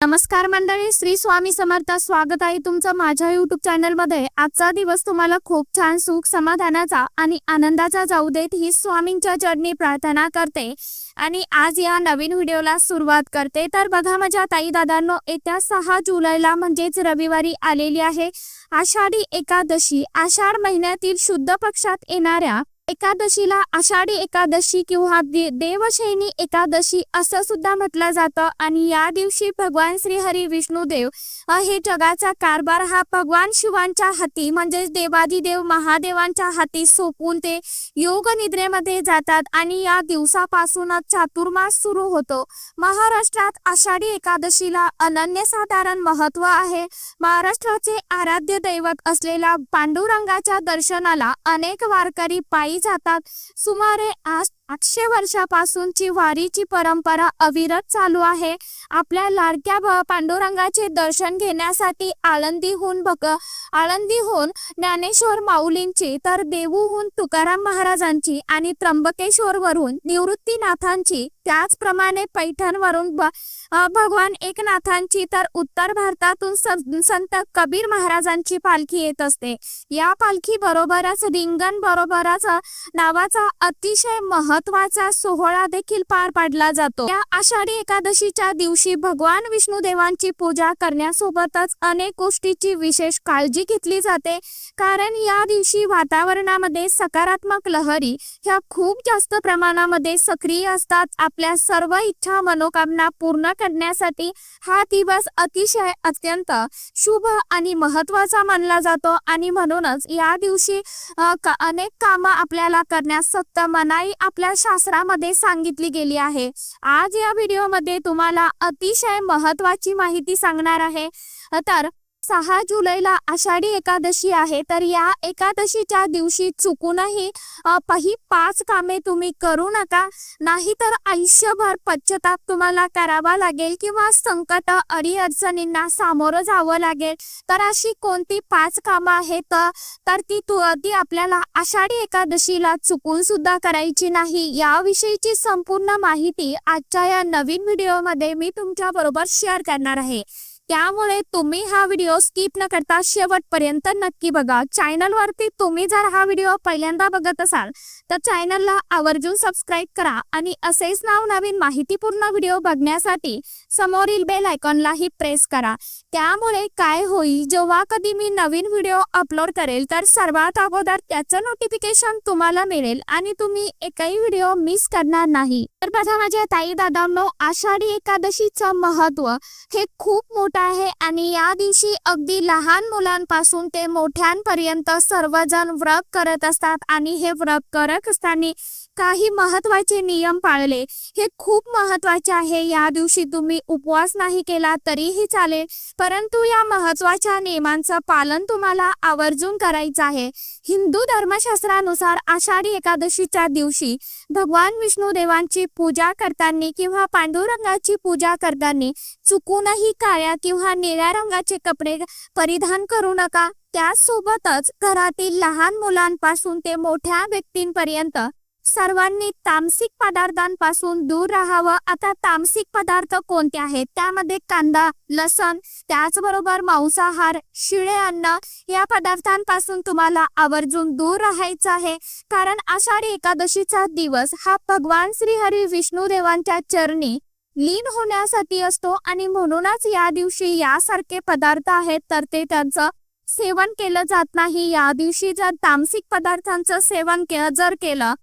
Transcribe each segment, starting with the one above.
नमस्कार मंडळी श्री स्वामी समर्थ. स्वागत आहे तुमचं माझ्या युट्यूब चॅनलमध्ये आजचा दिवस तुम्हाला खूप छान सुख समाधानाचा आणि आनंदाचा जाऊ देत ही स्वामींच्या चरणी प्रार्थना करते. आणि आज या नवीन व्हिडिओला सुरुवात करते. तर बघा माझ्या ताई दादांनो येत्या सहा जुलैला म्हणजेच रविवारी आलेली आहे. आषाढी एकादशी आषाढ महिन्यातील शुद्ध पक्षात येणाऱ्या एकादशीला आषाढी एकादशी किंवा देवशैनी एकादशी असं सुद्धा म्हटलं जातं. आणि या दिवशी भगवान श्री हरी विष्णुदेव हे जगाचा कारभार हा भगवान शिवांच्या हाती म्हणजेच देवादिदेव महादेवांच्या हाती सोपून ते योग निद्रेमध्ये जातात. आणि या दिवसापासूनच चातुर्मास सुरू होतो. महाराष्ट्रात आषाढी एकादशीला अनन्यसाधारण महत्त्व आहे. महाराष्ट्राचे आराध्य दैवत असलेल्या पांडुरंगाच्या दर्शनाला अनेक वारकरी पायी जातात. सुमारे आज आठशे वर्षापासूनची वारीची परंपरा अविरत चालू आहे. आपल्या लाडक्या पांडुरंगाचे दर्शन घेण्यासाठी आळंदीहून भक आळंदीहून ज्ञानेश्वर माऊलींची तर देहूहून तुकाराम महाराजांची आणि त्र्यंबकेश्वरवरून निवृत्तीनाथांची त्याचप्रमाणे पैठणवरून भगवान एकनाथांची तर उत्तर भारतातून सं- संत कबीर महाराजांची पालखी येत असते. या पालखी बरोबरच रिंगण बरोबरच नावाचा अतिशय महत्त्वाचा सोहळा देखील पार पाडला जातो. या आषाढी एकादशीच्या दिवशी भगवान विष्णू देवांची पूजा करण्यासोबतच अनेक गोष्टीची विशेष काळजी घेतली जाते. कारण या दिवशी वातावरणामध्ये सकारात्मक लहरी ह्या खूप जास्त प्रमाणामध्ये सक्रिय असतात. आपल्या सर्व इच्छा मनोकामना पूर्ण करण्यासाठी हा दिवस अतिशय अत्यंत शुभ आणि महत्त्वाचा मानला जातो. आणि म्हणूनच या दिवशी अनेक कामं आपल्याला करण्यास सक्त मनाई आपल्या शास्त्रामध्ये सांगितली गेली आहे. आज या व्हिडिओमध्ये तुम्हाला अतिशय महत्वाची माहिती सांगणार आहे. तर सहा जुलैला आषाढी एकादशी आहे. तर या एकादशीच्या दिवशी चुकूनही पही पाच कामे तुम्ही करू नका. नाहीतर आयुष्यभर पश्चाताप तुम्हाला करावा लागेल किंवा संकट अडीअडचणींना सामोरं जावं लागेल. तर अशी कोणती पाच कामं आहेत? तर ती तू ती आपल्याला आषाढी एकादशीला चुकून सुद्धा करायची नाही. याविषयीची संपूर्ण माहिती आजच्या या नवीन व्हिडिओमध्ये मी तुमच्या बरोबर शेअर करणार आहे. त्यामुळे तुम्ही हा व्हिडिओ स्किप न करता शेवटपर्यंत नक्की बघा. चॅनलवरती तुम्ही जर हा व्हिडिओ पहिल्यांदा बघत असाल तर चॅनलला आवर्जून सबस्क्राईब करा आणि असेच नाव नवीन माहितीपूर्ण व्हिडिओ बघण्यासाठी समोरील बेल आयकॉनलाही प्रेस करा. त्यामुळे काय होईल जेव्हा कधी मी नवीन व्हिडिओ अपलोड करेल तर सर्वात अगोदर त्याचं नोटिफिकेशन तुम्हाला मिळेल आणि तुम्ही एकही व्हिडिओ मिस करणार नाही. तर बघा माझ्या ताई दादांनो आषाढी एकादशीचं महत्त्व हे खूप मोठं आहे आणि या दिवशी अगदी लहान मुलांपासून ते मोठ्यांपर्यंत सर्वजण व्रत करत असतात आणि हे व्रत करत असताना काही महत्त्वाचे नियम पाळले. हे खूप महत्त्वाचे आहे. या दिवशी तुम्ही उपवास नाही केला तरीही चालेल. परंतु या महत्त्वाच्या नियमांचं पालन तुम्हाला आवर्जून करायचं आहे. हिंदू धर्मशास्त्रानुसार आषाढी एकादशीच्या दिवशी भगवान विष्णू देवांची पूजा करताना किंवा पांडुरंगाची पूजा करताना चुकूनही काळ्या किंवा निळ्या रंगाचे कपडे परिधान करू नका. त्यासोबतच घरातील लहान मुलांपासून ते मोठ्या व्यक्तींपर्यंत सर्वांनी तामसिक पदार्थांपासून दूर राहावं. आता तामसिक पदार्थ कोणते आहेत? त्यामध्ये कांदा लसण त्याचबरोबर मांसाहार शिळे अन्न या पदार्थांपासून तुम्हाला आवर्जून दूर राहायचं आहे. कारण आषाढी एकादशीचा दिवस हा भगवान श्रीहरी विष्णू देवांच्या चरणी लीन होण्यासाठी असतो आणि म्हणूनच या दिवशी यासारखे पदार्थ आहेत तर ते त्यांचं सेवन केलं जात नाही. या दिवशी जर तामसिक पदार्थांचं सेवन के जर केलं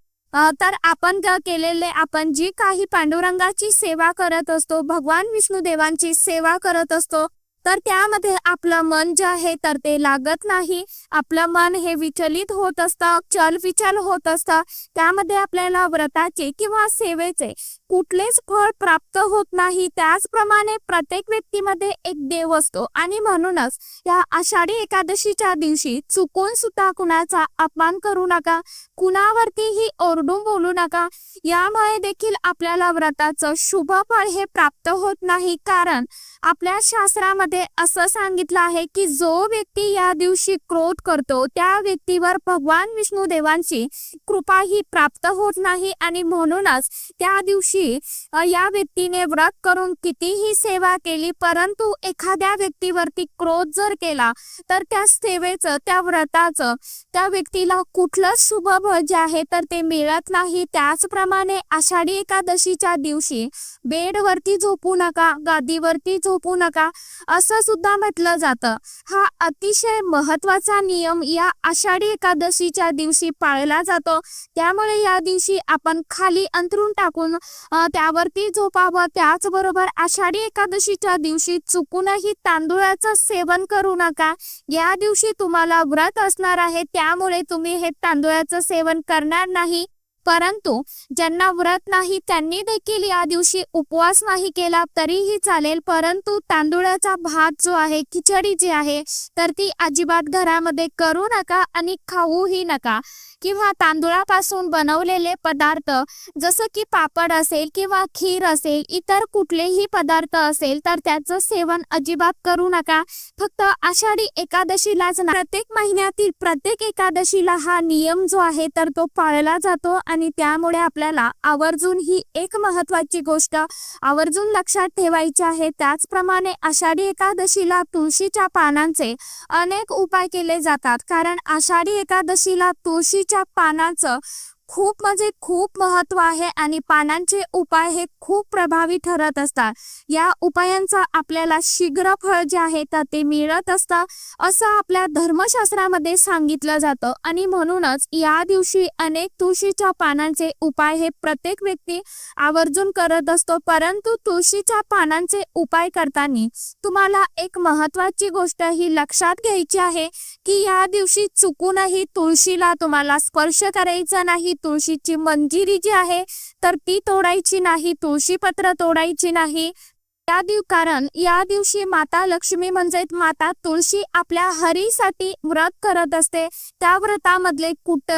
तर आपण केलेले आपण जी काही पांडुरंगाची सेवा करत असतो भगवान विष्णुदेवांची सेवा करत असतो तर त्यामध्ये आपलं मन जे आहे तर ते लागत नाही. आपलं मन हे विचलित होत असतं चलविचल होत असतं. त्यामध्ये आपल्याला व्रताचे किंवा सेवेचे कुठलेच फळ प्राप्त होत नाही. त्याचप्रमाणे प्रत्येक व्यक्तीमध्ये एक देव असतो. आणि म्हणूनच या आषाढी एकादशीच्या दिवशी चुकून सुद्धा कुणाचा अपमान करू नका. कुणावरतीही ओरडून बोलू नका. यामुळे देखील आपल्याला व्रताचं शुभ फळ हे प्राप्त होत नाही. कारण आपल्या शास्त्रामध्ये असं सांगितलं आहे की जो व्यक्ती या दिवशी क्रोध करतो त्या व्यक्तीवर भगवान विष्णू देवांची कृपा ही प्राप्त होत नाही. आणि म्हणूनच त्या दिवशी दिवशी या व्यक्तीने व्रत करून कितीही सेवा केली परंतु एखाद्या व्यक्तीवरती क्रोध जर केला तर त्या सेवेचं त्या व्रताचं त्या व्यक्तीला कुठलंच शुभ जे आहे तर ते मिळत नाही. त्याचप्रमाणे आषाढी एकादशीच्या दिवशी बेडवरती झोपू नका गादीवरती झोपू नका असं सुद्धा म्हटलं जातं. हा अतिशय महत्त्वाचा नियम या आषाढी एकादशीच्या दिवशी पाळला जातो. त्यामुळे या दिवशी आपण खाली अंथरून टाकून त्यावरती झोपावं. त्याचबरोबर आषाढी एकादशीच्या दिवशी चुकूनही तांदूळाचं सेवन करू नका. या दिवशी तुम्हाला व्रत असणार आहे. त्यामुळे तुम्ही हे तांदूळाचं सेवन करणार नाही. परंतु ज्यांना व्रत नाही त्यांनी देखील या दिवशी उपवास नाही केला तरीही चालेल. परंतु तांदूळाचा भात जो आहे खिचडी जी आहे तर ती अजिबात घरामध्ये करू नका आणि खाऊही नका. किंवा तांदूळापासून बनवलेले पदार्थ जसं की पापड असेल किंवा खीर असेल इतर कुठलेही पदार्थ असेल तर त्याचं सेवन अजिबात करू नका. फक्त आषाढी एकादशीलाच प्रत्येक महिन्यातील प्रत्येक एकादशीला हा नियम जो आहे तर तो पाळला जातो आणि त्यामुळे आपल्याला आवर्जून ही एक महत्वाची गोष्ट आवर्जून लक्षात ठेवायची आहे. त्याचप्रमाणे आषाढी एकादशीला तुळशीच्या पानांचे अनेक उपाय केले जातात. कारण आषाढी एकादशीला तुळशीच्या पानाचं खूप म्हणजे खूप महत्त्व आहे आणि पानांचे उपाय हे खूप प्रभावी ठरत असतात. या उपायांचा आपल्याला शीघ्र फळ जे आहे तर ते मिळत असतं असं आपल्या धर्मशास्त्रामध्ये सांगितलं जातं. आणि म्हणूनच या दिवशी अनेक तुळशीच्या पानांचे उपाय हे प्रत्येक व्यक्ती आवर्जून करत असतो. परंतु तुळशीच्या पानांचे उपाय करताना तुम्हाला एक महत्वाची गोष्ट ही लक्षात घ्यायची आहे की या दिवशी चुकूनही तुळशीला तुम्हाला स्पर्श करायचा नाही तुळशीची मंजिरी जी आहे तर ती तोडायची नाही तुळशी पत्र तोडायची नाही. त्या दिव कारण या दिवशी माता लक्ष्मी म्हणजे माता तुळशी आपल्या हरीसाठी व्रत करत असते. त्या व्रतामधले कुठ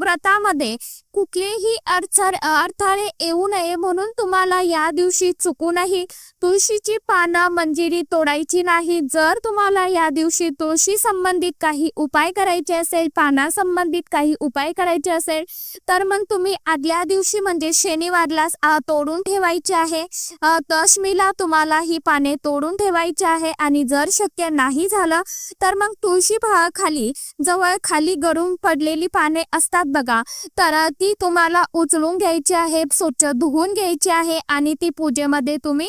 व्रतामध्ये कुठलेही अडचण अडथळे येऊ नये म्हणून तुम्हाला या दिवशी चुकूनही तुळशीची पानं मंजिरी तोडायची नाही. जर तुम्हाला या दिवशी तुळशी संबंधित काही उपाय करायचे असेल पाना संबंधित काही उपाय करायचे असेल तर मग तुम्ही आदल्या दिवशी म्हणजे शनिवारला तोडून ठेवायचे आहे. अ, दशमीला तुम्हाला ही पाने तोडून ठेवायची आहे आणि जर शक्य नाही झालं तर मग तुळशी भा- खाली जवळ खाली गळून पडलेली पाने असतात बघा. तर ती तुम्हाला उचलून घ्यायची आहे स्वच्छ धुवून घ्यायची आहे आणि ती पूजेमध्ये तुम्ही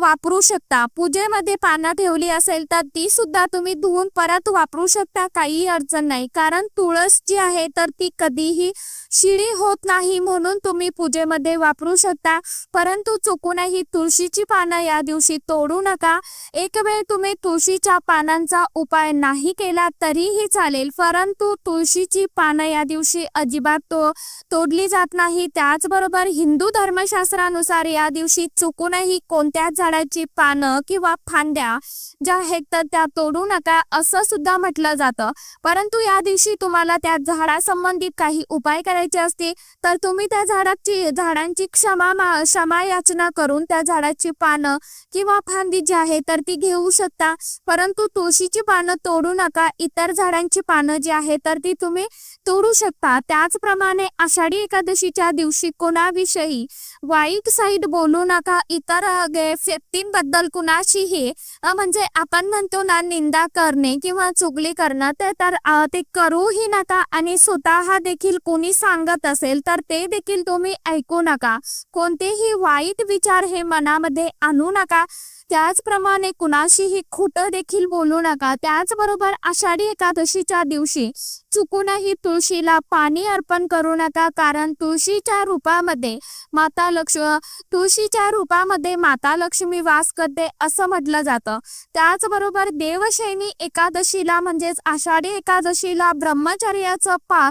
वापरू शकता. पूजेमध्ये पानं ठेवली असेल तर ती सुद्धा तुम्ही धुवून परत वापरू शकता काही अडचण नाही. कारण तुळस जी आहे तर ती कधीही शिळी होत नाही म्हणून तुम्ही पूजेमध्ये वापरू शकता. परंतु चुकूनही तुळशीची पानं या दिवशी तोडू नका. एक वेळ तुम्ही तुळशीच्या पानांचा उपाय नाही केला तरीही चालेल. परंतु तुळशीची पानं या दिवशी अजिबात तो तोडली जात नाही. त्याचबरोबर हिंदू धर्मशास्त्रानुसार या दिवशी चुकूनही कोणत्याच झाडाची पानं किंवा फांद्या ज्या आहेत तर त्या तोडू नका असं सुद्धा म्हटलं जातं. परंतु या दिवशी तुम्हाला त्या झाडासंबंधित काही उपाय करायचे असते तर तुम्ही त्या झाडाची झाडांची क्षमा क्षमा याचना करून त्या झाडाची पानं किंवा फांदी जी आहे तर ती घेऊ शकता. परंतु तुळशीची पानं तोडू नका. इतर झाडांची पानं जी आहे तर ती तुम्ही तोडू शकता. त्याचप्रमाणे आषाढी एकादशीच्या दिवशी कोणाविषयी वाईट साईड बोलू नका. इतर व्यक्तींबद्दल कुणाशीही म्हणजे आपण म्हणतो ना निंदा करणे किंवा चुगली करणं ते तर ते करूही नका आणि स्वतः देखील कोणी सांगत असेल तर ते देखील तुम्ही ऐकू नका. कोणतेही वाईट विचार हे मनामध्ये आणू नका. त्याचप्रमाणे कुणाशीही खोटं देखील बोलू नका. त्याचबरोबर आषाढी एकादशीच्या दिवशी चुकूनही तुळशीला पाणी अर्पण करू नका कारण तुळशीच्या रूपामध्ये माता लक्ष्मी तुळशीच्या रूपामध्ये माता लक्ष्मी वास करते असं म्हटलं जातं. त्याचबरोबर देवशैनी एकादशीला म्हणजेच आषाढी एकादशीला ब्रह्मचर्याचं पा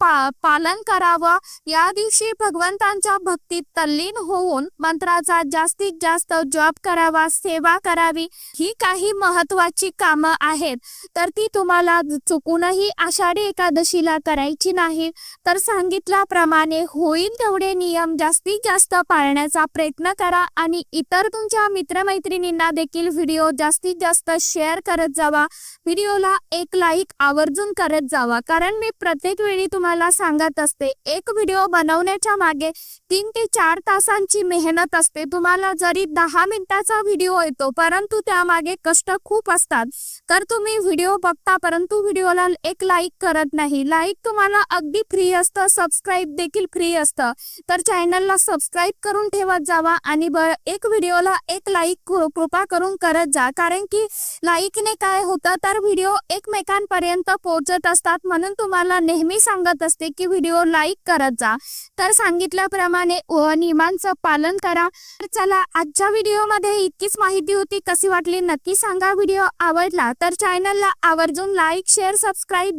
पा पालन करावं. या दिवशी भगवंतांच्या भक्तीत तल्लीन होऊन मंत्राचा जास्तीत जास्त जॉब करावा सेवा करावी ही काही महत्वाची कामं आहेत. तर ती तुम्हाला चुकूनही आषाढी आषाढी एकादशीला करायची नाही तर सांगितल्याप्रमाणे होईल तेवढे नियम जास्तीत जास्त पाळण्याचा प्रयत्न करा आणि इतर तुमच्या मित्रमैत्रिणींना देखील व्हिडिओ जास्तीत जास्त शेअर करत जावा. व्हिडिओला एक लाईक आवर्जून करत जावा. कारण मी प्रत्येक वेळी तुम्हाला सांगत असते एक व्हिडिओ बनवण्याच्या मागे तीन ते चार तासांची मेहनत असते. तुम्हाला जरी दहा मिनिटाचा व्हिडिओ येतो परंतु त्यामागे कष्ट खूप असतात. तर तुम्ही व्हिडिओ बघता परंतु व्हिडिओला एक लाईक करत नाही. लाईक तुम्हाला अगदी फ्री असतं सबस्क्राईब देखील फ्री असतं. तर चॅनलला सबस्क्राईब करून ठेवत जावा आणि एक व्हिडिओला एक लाईक कृपा करून करत जा. कारण की लाईकने काय होतं तर व्हिडिओ एकमेकांपर्यंत पोहोचत असतात. म्हणून तुम्हाला नेहमी सांगत असते की व्हिडिओ लाईक करत जा. तर सांगितल्याप्रमाणे नियमांचं पालन करा. तर चला आजच्या व्हिडिओमध्ये इतकीच माहिती होती. कशी वाटली नक्की सांगा. व्हिडिओ आवडला तर चॅनलला आवर्जून लाईक शेअर सबस्क्राईब